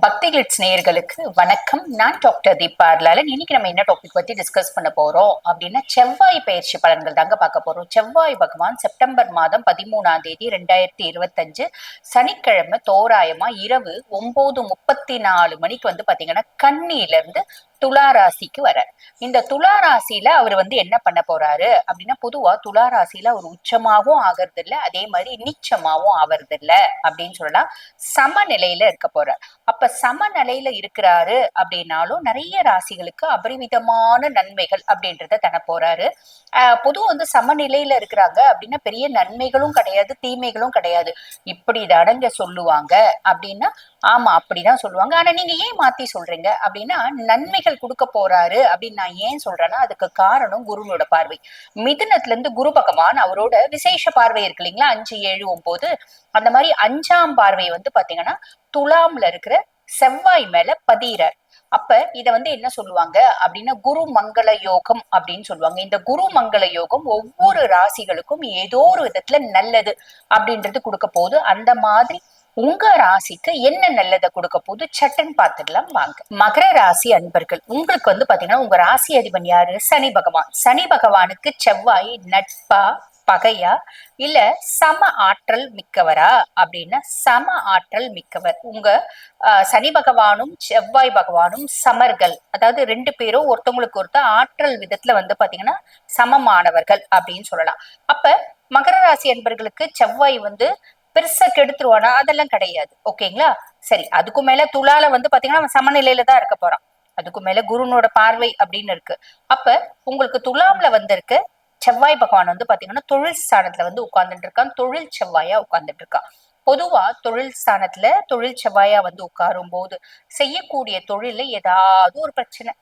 but glitz நேயர்களுக்கு வணக்கம். நான் டாக்டர் தீபா அர்லாலன் இன்னைக்கு நம்ம என்ன டாபிக் பத்தி டிஸ்கஸ் பண்ண போறோம் அப்படின்னா செவ்வாய் பயிற்சி பலன்கள் தாங்க பார்க்க போறோம். செவ்வாய் பகவான் செப்டம்பர் மாதம் பதிமூணாம் தேதி ரெண்டாயிரத்தி இருபத்தஞ்சு சனிக்கிழமை தோராயமா இரவு ஒன்பது முப்பத்தி நாலு மணிக்கு வந்து பாத்தீங்கன்னா கண்ணியில இருந்து துலா ராசிக்கு வர இந்த துலா ராசியில அவர் வந்து என்ன பண்ண போறாரு அப்படின்னா பொதுவா துலா ராசியில அவர் உச்சமாவும் ஆகிறது இல்ல அதே மாதிரி நீச்சமாவும் ஆவறது இல்ல அப்படின்னு சொல்லலாம். சமநிலையில இருக்க போறார். அப்ப சமநிலையில இருக்கிறாரு அப்படின்னாலும் நிறைய ராசிகளுக்கு அபரிமிதமான நன்மைகள் அப்படின்றத தன போறாரு ஆஹ் வந்து சமநிலையில இருக்கிறாங்க அப்படின்னா பெரிய நன்மைகளும் கிடையாது தீமைகளும் கிடையாது. இப்படி தடங்க சொல்லுவாங்க அப்படின்னா ஆமா அப்படிதான் சொல்லுவாங்க. ஆனா நீங்க ஏன் மாத்தி சொல்றீங்க அப்படின்னா நன்மைகள் கொடுக்க போறாரு அப்படின்னு நான் ஏன் சொல்றேன்னா அதுக்கு காரணம் குருனோட பார்வை. மிதுனத்துல இருந்து குரு பகவான் அவரோட விசேஷ பார்வை இருக்கு இல்லைங்களா? அஞ்சு ஏழு ஒன்பது. அந்த மாதிரி அஞ்சாம் பார்வை வந்து பாத்தீங்கன்னா துலாம்ல இருக்கிற செவ்வாய் மேல பதியிறார். அப்ப இத வந்து என்ன சொல்லுவாங்க? அப்படின்னா குரு மங்கள யோகம் அப்படின்னு சொல்லுவாங்க. இந்த குரு மங்கள யோகம் ஒவ்வொரு ராசிகளுக்கும் ஏதோ ஒரு விதத்துல நல்லது அப்படின்றது கொடுக்க போகுது. அந்த மாதிரி உங்க ராசிக்கு என்ன நல்லதை கொடுக்க போது சட்டன் பார்த்துக்கலாம் வாங்க. மகர ராசி அன்பர்கள் உங்களுக்கு வந்து பாத்தீங்கன்னா உங்க ராசி அதிபன் யாரு? சனி பகவான். சனி பகவானுக்கு செவ்வாய் நட்பா? பகையா? இல்ல சம ஆற்றல் மிக்கவரா? அப்படின்னா சம ஆற்றல் மிக்கவர். உங்க சனி பகவானும் செவ்வாய் பகவானும் சமர்கள். அதாவது ரெண்டு பேரும் ஒருத்தவங்களுக்கு ஒருத்தர் ஆற்றல் விதத்துல வந்து பாத்தீங்கன்னா சமமானவர்கள் அப்படின்னு சொல்லலாம். அப்ப மகர ராசி என்பர்களுக்கு செவ்வாய் வந்து பெருசா கெடுத்துருவானா? அதெல்லாம் கிடையாது. ஓகேங்களா? சரி அதுக்கு மேல துளால வந்து பாத்தீங்கன்னா அவன் சமநிலையில தான் இருக்க போறான். அதுக்கு மேல குருனோட பார்வை அப்படின்னு இருக்கு. அப்ப உங்களுக்கு துலாம்ல வந்திருக்கு. செவ்வாய் பகவான் வந்து பாத்தீங்கன்னா தொழில் ஸ்தானத்துல வந்து உட்கார்ந்துட்டு இருக்கான். தொழில் செவ்வாயா உட்கார்ந்துட்டு இருக்கான். பொதுவா தொழில் ஸ்தானத்துல தொழில் செவ்வாயா வந்து உட்காரும் போது செய்யக்கூடிய தொழில ஏதாவது ஒரு பிரச்சனை.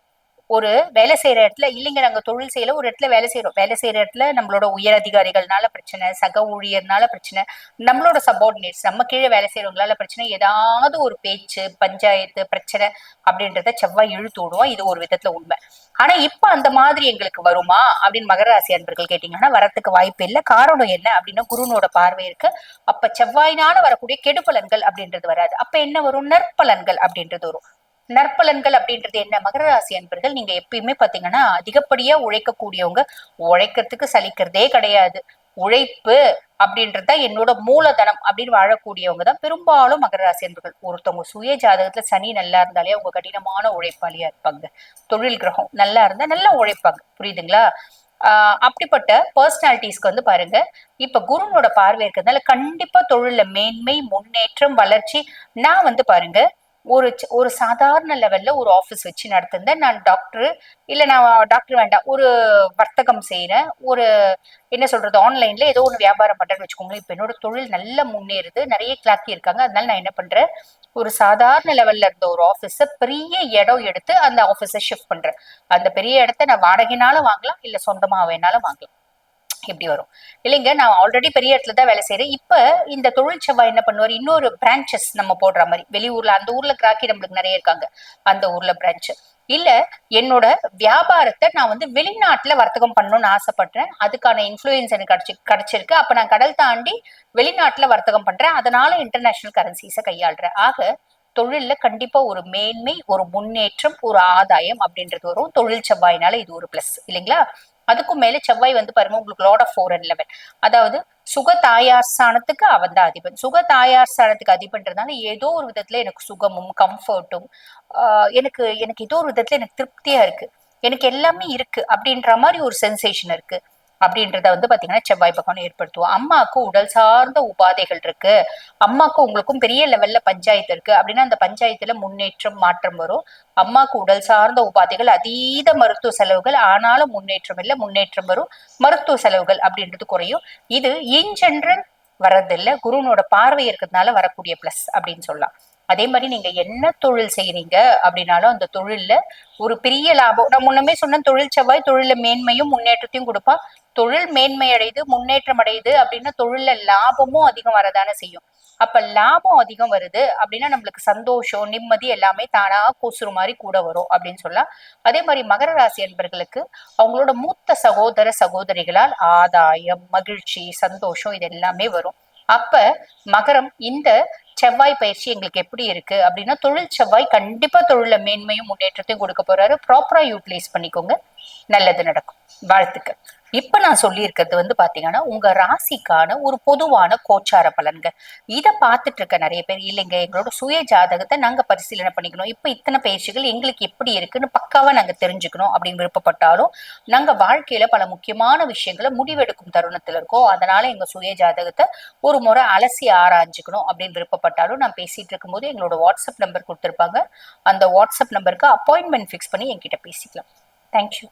ஒரு வேலை செய்யற இடத்துல இல்லைங்க நாங்க தொழில் செய்யல ஒரு இடத்துல வேலை செய்யறோம் வேலை செய்யற இடத்துல நம்மளோட உயர் அதிகாரிகள்னால பிரச்சனை சக ஊழியர்னால பிரச்சனை நம்மளோட சபார்டினேட்ஸ் நம்ம கீழே வேலை செய்யறவங்களால பிரச்சனை ஏதாவது ஒரு பேச்சு பஞ்சாயத்து பிரச்சனை அப்படின்றத செவ்வாய் இழுத்து விடுவோம். இது ஒரு விதத்துல உண்மை. ஆனா இப்ப அந்த மாதிரி எங்களுக்கு வருமா அப்படின்னு மகர ராசி அன்பர்கள் கேட்டீங்கன்னா வரத்துக்கு வாய்ப்பு இல்லை. காரணம் என்ன அப்படின்னா குருனோட பார்வை இருக்கு. அப்ப செவ்வாயினால வரக்கூடிய கெடுபலன்கள் அப்படின்றது வராது. அப்ப என்ன வரும்? நற்பலன்கள் அப்படின்றது வரும். நற்பலன்கள் அப்படின்றது என்ன? மகர ராசி அன்பர்கள் நீங்க எப்பயுமே பாத்தீங்கன்னா அதிகப்படியா உழைக்கக்கூடியவங்க உழைக்கிறதுக்கு சலிக்கிறதே கிடையாது. உழைப்பு அப்படின்றது தான் என்னோட மூலதனம் அப்படின்னு வாழக்கூடியவங்க தான். பெரும்பாலும் மகர ராசி அன்பர்கள். ஒருத்தவங்க சுய ஜாதகத்துல சனி நல்லா இருந்தாலே அவங்க கடினமான உழைப்பாளியா இருப்பாங்க. தொழில் கிரகம் நல்லா இருந்தா நல்லா உழைப்பாங்க. புரியுதுங்களா? ஆஹ் அப்படிப்பட்ட பர்சனாலிட்டிஸ்க்கு வந்து பாருங்க. இப்ப குருனோட பார்வை இருக்கிறதுனால கண்டிப்பா தொழில மேன்மை முன்னேற்றம் வளர்ச்சி நான் வந்து பாருங்க ஒரு ஒரு சாதாரண லெவல்ல ஒரு ஆஃபீஸ் வச்சு நடத்திருந்தேன். நான் டாக்டர் இல்லை நான் டாக்டர் வேண்டாம் ஒரு வர்த்தகம் செய்கிறேன் ஒரு என்ன சொல்றது ஆன்லைன்ல ஏதோ ஒன்று வியாபாரம் பண்றேன்னு வச்சுக்கோங்களேன். இப்போ என்னோட தொழில் நல்லா முன்னேறுது. நிறைய கிளாக்கி இருக்காங்க. அதனால நான் என்ன பண்றேன்? ஒரு சாதாரண லெவல்ல இருந்த ஒரு ஆஃபீஸை பெரிய இடம் எடுத்து அந்த ஆஃபீஸை ஷிஃப்ட் பண்றேன். அந்த பெரிய இடத்த நான் வாடகைனாலும் வாங்கலாம் இல்லை சொந்தமாக வேணாலும் வாங்கலாம். எப்படி வரும். இல்லைங்க நான் ஆல்ரெடி பெரிய இடத்துல தான் வேலை செய்யறேன் இப்ப இந்த தொழில் செவ்வாய் என்ன பண்ணுவார்? இன்னொரு பிரான்ச்சஸ் நம்ம போடுற மாதிரி. வெளியூர்ல அந்த ஊர்ல கிராக்கி நம்மளுக்கு நிறைய இருக்காங்க. அந்த ஊர்ல பிரான்ச் இல்ல என்னோட வியாபாரத்தை நான் வந்து வெளிநாட்டுல வர்த்தகம் பண்ணணும்னு ஆசைப்படுறேன். அதுக்கான இன்ஃபுளுயன்ஸ் எனக்கு கிடைச்சி கிடைச்சிருக்கு. அப்ப நான் கடல் தாண்டி வெளிநாட்டுல வர்த்தகம் பண்றேன். அதனால இன்டர்நேஷனல் கரன்சிஸை கையாளுறேன். ஆக தொழில்ல கண்டிப்பா ஒரு மேன்மை ஒரு முன்னேற்றம் ஒரு ஆதாயம் அப்படின்றது வரும். தொழில் செவ்வாயினால இது ஒரு பிளஸ் இல்லைங்களா? அதுக்கும் மேல செவ்வாய் வந்து பாருங்க உங்களுக்கு lord of four and eleven அதாவது சுக தாயார் ஸ்தானத்துக்கு அவன் தான் அதிபன். சுக தாயார் ஸ்தானத்துக்கு அதிபன்றதுனால ஏதோ ஒரு விதத்துல எனக்கு சுகமும் கம்ஃபர்ட்டும் எனக்கு எனக்கு ஏதோ ஒரு விதத்துல எனக்கு திருப்தியா இருக்கு. எனக்கு எல்லாமே இருக்கு அப்படின்ற மாதிரி ஒரு சென்சேஷன் இருக்கு. அப்படின்றத வந்து பாத்தீங்கன்னா செவ்வாய் பகவான் ஏற்படுத்துவோம் அம்மாவுக்கு உடல் சார்ந்த உபாதைகள் இருக்கு. அம்மாவுக்கு உங்களுக்கும் பெரிய லெவல்ல பஞ்சாயத்து இருக்கு. அப்படின்னா அந்த பஞ்சாயத்துல முன்னேற்றம் மாற்றம் வரும். அம்மாவுக்கு உடல் சார்ந்த உபாதைகள் அதீத மருத்துவ செலவுகள் ஆனாலும் முன்னேற்றம் இல்லை முன்னேற்றம் வரும். மருத்துவ செலவுகள் அப்படின்றது குறையும். இது இன் ஜென்ரல் வர்றதில்ல. குருனோட பார்வை இருக்கிறதுனால வரக்கூடிய பிளஸ் அப்படின்னு சொல்லலாம். அதே மாதிரி நீங்க என்ன தொழில் செய்யறீங்க அப்படின்னாலும் அந்த தொழில்ல ஒரு பெரிய லாபம். நான் முன்னமே சொன்ன தொழில் செவ்வாய் தொழில மேன்மையும் முன்னேற்றத்தையும் கொடுப்பா. தொழில் மேன்மை அடையுது முன்னேற்றம் அடையுது அப்படின்னா தொழில்ல லாபமும் அதிகம் வரதானே செய்யும். அப்ப லாபம் அதிகம் வருது அப்படின்னா நம்மளுக்கு சந்தோஷம் நிம்மதி எல்லாமே தானா கூசுற மாதிரி கூட வரும் அப்படின்னு சொல்லலாம். அதே மாதிரி மகர ராசி என்பர்களுக்கு அவங்களோட மூத்த சகோதர சகோதரிகளால் ஆதாயம் மகிழ்ச்சி சந்தோஷம் இது எல்லாமே வரும். அப்ப மகரம் இந்த செவ்வாய் பயிற்சி எங்களுக்கு எப்படி இருக்கு அப்படின்னா தொழில் செவ்வாய் கண்டிப்பா தொழில மேன்மையும் முன்னேற்றத்தையும் கொடுக்க போறாரு. ப்ராப்பரா யூட்டிலைஸ் பண்ணிக்கோங்க. நல்லது நடக்கும். வாழ்த்துக்கள். இப்ப நான் சொல்லியிருக்கிறது வந்து பாத்தீங்கன்னா உங்க ராசிக்கான ஒரு பொதுவான கோச்சார பலன்கள். இதை பார்த்துட்டு இருக்க நிறைய பேர் இல்லைங்க எங்களோட சுய ஜாதகத்தை நாங்க பரிசீலனை பண்ணிக்கணும். இப்ப இத்தனை பயிற்சிகள் எங்களுக்கு எப்படி இருக்குன்னு பக்காவா நாங்க தெரிஞ்சுக்கணும் அப்படின்னு விருப்பப்பட்டாலும் நாங்க வாழ்க்கையில பல முக்கியமான விஷயங்களை முடிவெடுக்கும் தருணத்துல இருக்கோம். அதனால எங்க சுய ஜாதகத்தை ஒரு முறை அலசி ஆராய்ஞ்சுக்கணும் அப்படின்னு விருப்பப்பட்டாலும் நான் பேசிட்டு இருக்கும்போது எங்களோட வாட்ஸ்அப் நம்பர் கொடுத்துருப்பாங்க. அந்த வாட்ஸ்அப் நம்பருக்கு அப்பாயின்மெண்ட் ஃபிக்ஸ் பண்ணி என்கிட்ட பேசிக்கலாம். தேங்க்யூ